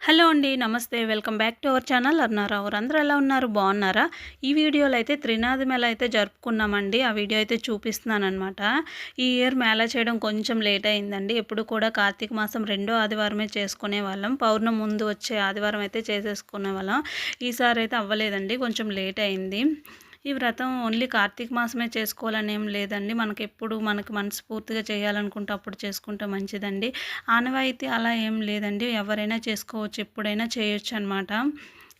Hello అండి నమస్తే. Welcome back to our channel. అన్నారా అందరూ ఎలా ఉన్నారు? బాగున్నారా? ఈ వీడియోలో అయితే త్రినాథి మేళ అయితే జరుపుకున్నామండి. ఆ వీడియో అయితే చూపిస్తున్నాను అనమాట ఈ ఇయర్ మేళ చేయడం కొంచెం లేట్ అయిందండి. ఎప్పుడు కూడా కార్తీక మాసం రెండో ఆదివారమే చేసుకునే వాళ్ళం. పౌర్ణం ముందు వచ్చే ఆదివారం అయితే చేసేసుకునే వాళ్ళం. ఈసారి అయితే అవ్వలేదండి. కొంచెం లేట్ అయింది. ఈ వ్రతం ఓన్లీ కార్తీక మాసమే చేసుకోవాలని ఏం లేదండి. మనకి ఎప్పుడు మనకు మనస్ఫూర్తిగా చేయాలనుకుంటే అప్పుడు చేసుకుంటే మంచిదండి. ఆనవాయితీ అలా ఏం లేదండి. ఎవరైనా చేసుకోవచ్చు ఎప్పుడైనా చేయొచ్చు అనమాట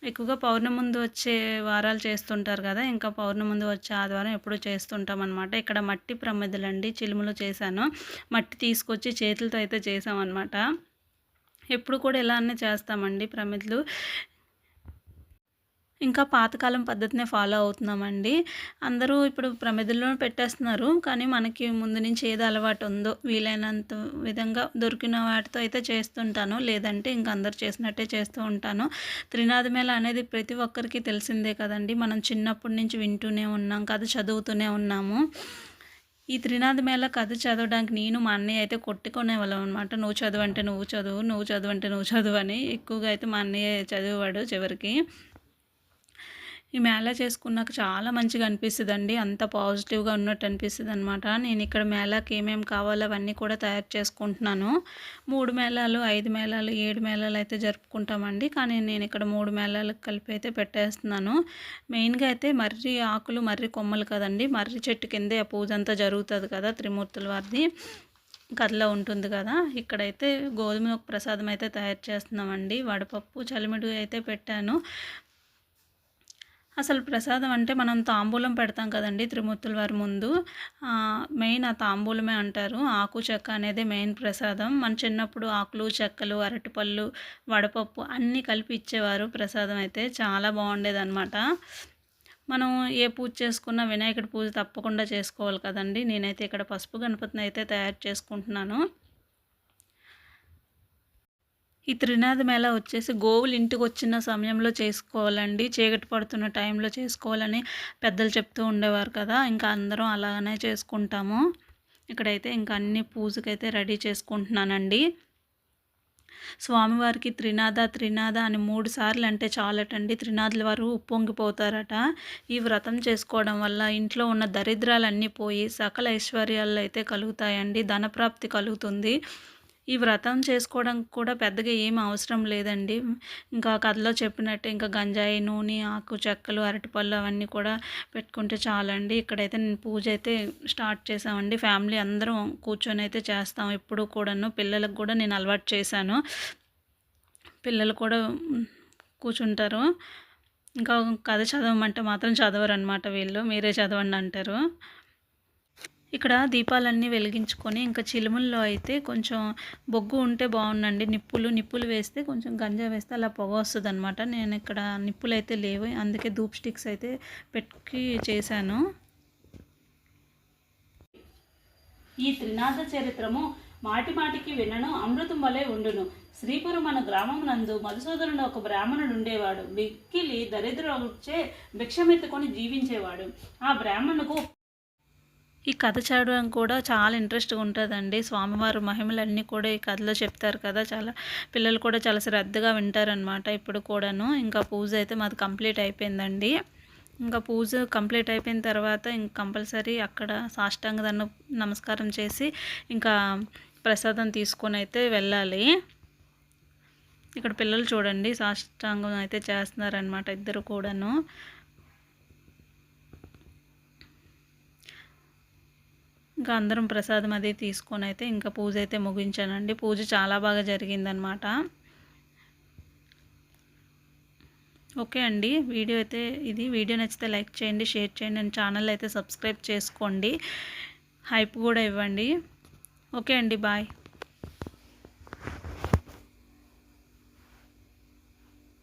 ఎక్కువగా పౌర్ణమి ముందు వచ్చే వారాలు చేస్తుంటారు కదా ఇంకా పౌర్ణమి ముందు వచ్చే ఆదివారం ఎప్పుడు చేస్తుంటాం అనమాట ఇక్కడ మట్టి ప్రమిదలండి చిలుములు చేశాను. మట్టి తీసుకొచ్చి చేతులతో అయితే చేసామన్నమాట ఎప్పుడు కూడా ఇలానే చేస్తామండి ప్రమిదలు. ఇంకా పాతకాలం పద్ధతినే ఫాలో అవుతున్నామండి. అందరూ ఇప్పుడు ప్రమిదల్లో పెట్టేస్తున్నారు. కానీ మనకి ముందు నుంచి ఏది అలవాటు ఉందో వీలైనంత విధంగా దొరికిన వాటితో అయితే చేస్తుంటాను. లేదంటే ఇంక అందరు చేసినట్టే చేస్తూ ఉంటాను. త్రినాథ మేళ అనేది ప్రతి ఒక్కరికి తెలిసిందే కదండి. మనం చిన్నప్పటి నుంచి వింటూనే ఉన్నాం కథ చదువుతూనే ఉన్నాము. ఈ త్రినాథ మేళ కథ చదవడానికి నేను మా అన్నయ్య అయితే కొట్టుకునే వాళ్ళం అనమాట నువ్వు చదువు అంటే నువ్వు చదువు నువ్వు చదువు అంటే నువ్వు చదువు అని ఎక్కువగా అయితే మా అన్నయ్య చదివేవాడు చివరికి. ఈ మేళా చేసుకున్నాక చాలా మంచిగా అనిపిస్తుంది అండి అంత పాజిటివ్గా ఉన్నట్టు అనిపిస్తుంది అనమాట నేను ఇక్కడ మేళాకి ఏమేమి కావాలో అవన్నీ కూడా తయారు చేసుకుంటున్నాను. మూడు మేళాలు ఐదు మేళాలు ఏడు మేళాలు అయితే జరుపుకుంటామండి. కానీ నేను ఇక్కడ మూడు మేళాలకు కలిపి అయితే పెట్టేస్తున్నాను. మెయిన్గా అయితే మర్రి ఆకులు మర్రి కొమ్మలు కదండి. మర్రి చెట్టు కిందే ఆ పూజ అంతా జరుగుతుంది కదా త్రిమూర్తుల వారిది. కథలో ఉంటుంది కదా. ఇక్కడైతే గోధుమ ప్రసాదం అయితే తయారు చేస్తున్నామండి. వడపప్పు చలిమిడి అయితే పెట్టాను. అసలు ప్రసాదం అంటే మనం తాంబూలం పెడతాం కదండి త్రిమూర్తుల వారి ముందు. మెయిన్ ఆ తాంబూలమే అంటారు. ఆకు చెక్క అనేది మెయిన్ ప్రసాదం. మన చిన్నప్పుడు ఆకులు చెక్కలు అరటిపళ్ళు వడపప్పు అన్నీ కలిపి ఇచ్చేవారు ప్రసాదం అయితే. చాలా బాగుండేది అనమాట మనం ఏ పూజ చేసుకున్నా వినాయకుడి పూజ తప్పకుండా చేసుకోవాలి కదండి. నేనైతే ఇక్కడ పసుపు గణపతిని అయితే తయారు చేసుకుంటున్నాను. ఈ త్రినాథ మేళ వచ్చేసి గోవులు ఇంటికి వచ్చిన సమయంలో చేసుకోవాలండి చీకటి పడుతున్న టైంలో చేసుకోవాలని పెద్దలు చెప్తూ ఉండేవారు కదా ఇంకా అందరం అలానే చేసుకుంటాము. ఇక్కడైతే ఇంకా అన్ని పూజకైతే రెడీ చేసుకుంటున్నానండి. స్వామివారికి త్రినాథ త్రినాథ అని మూడు సార్లు అంటే చాలటండి. త్రినాథుల వారు ఉప్పొంగిపోతారట. ఈ వ్రతం చేసుకోవడం వల్ల ఇంట్లో ఉన్న దరిద్రాలన్నీ పోయి సకల ఐశ్వర్యాలు అయితే కలుగుతాయండి ధనప్రాప్తి కలుగుతుంది. ఈ వ్రతం చేసుకోవడం కూడా పెద్దగా ఏం అవసరం లేదండి. ఇంకా కథలో చెప్పినట్టు ఇంకా గంజాయి నూనె ఆకు చెక్కలు అరటిపళ్ళు అవన్నీ కూడా పెట్టుకుంటే చాలండి. ఇక్కడైతే నేను పూజ అయితే స్టార్ట్ చేసామండి ఫ్యామిలీ అందరం కూర్చొని అయితే చేస్తాం. ఎప్పుడు కూడాను పిల్లలకు కూడా నేను అలవాటు చేశాను. పిల్లలు కూడా కూర్చుంటారు. ఇంకా కథ చదవమంటే మాత్రం చదవరు అనమాట వీళ్ళు. మీరే చదవండి అంటారు. ఇక్కడ దీపాలన్నీ వెలిగించుకొని ఇంకా చిలుముల్లో అయితే కొంచెం బొగ్గు ఉంటే బాగుండండి. నిప్పులు నిప్పులు వేస్తే కొంచెం గంజా వేస్తే అలా పొగ వస్తుంది అనమాట నేను ఇక్కడ నిప్పులు అయితే లేవు. అందుకే ధూప్ స్టిక్స్ అయితే పెట్టి చేశాను. ఈ త్రినాథ చరిత్రము మాటి మాటికి వినను అమృతం వలె ఉండును. శ్రీపురం మన గ్రామం నందు మధుసూదనుడు ఒక బ్రాహ్మణుడు ఉండేవాడు. మిక్కిలి దరిద్రులచే భిక్షమెత్తుకొని జీవించేవాడు. ఆ బ్రాహ్మణుకు ఈ కథ చదవడం కూడా చాలా ఇంట్రెస్ట్గా ఉంటుందండి. స్వామివారు మహిమలన్నీ కూడా ఈ కథలో చెప్తారు కదా. చాలా పిల్లలు కూడా చాలా శ్రద్ధగా వింటారనమాట ఇప్పుడు కూడాను. ఇంకా పూజ అయితే మాది కంప్లీట్ అయిపోయిందండి. ఇంకా పూజ కంప్లీట్ అయిపోయిన తర్వాత ఇంక కంపల్సరీ అక్కడ సాష్టాంగ నమస్కారం చేసి ఇంకా ప్రసాదం తీసుకొని అయితే వెళ్ళాలి. ఇక్కడ పిల్లలు చూడండి సాష్టాంగం అయితే చేస్తున్నారనమాట ఇద్దరు కూడాను. ఇంకా అందరం ప్రసాదం అది తీసుకొని అయితే ఇంకా పూజ అయితే ముగించానండి. పూజ చాలా బాగా జరిగిందనమాట ఓకే అండి. వీడియో అయితే ఇది. వీడియో నచ్చితే లైక్ చేయండి షేర్ చేయండి అండ్ ఛానల్ అయితే సబ్స్క్రైబ్ చేసుకోండి. హైప్ కూడా ఇవ్వండి. ఓకే అండి. బాయ్.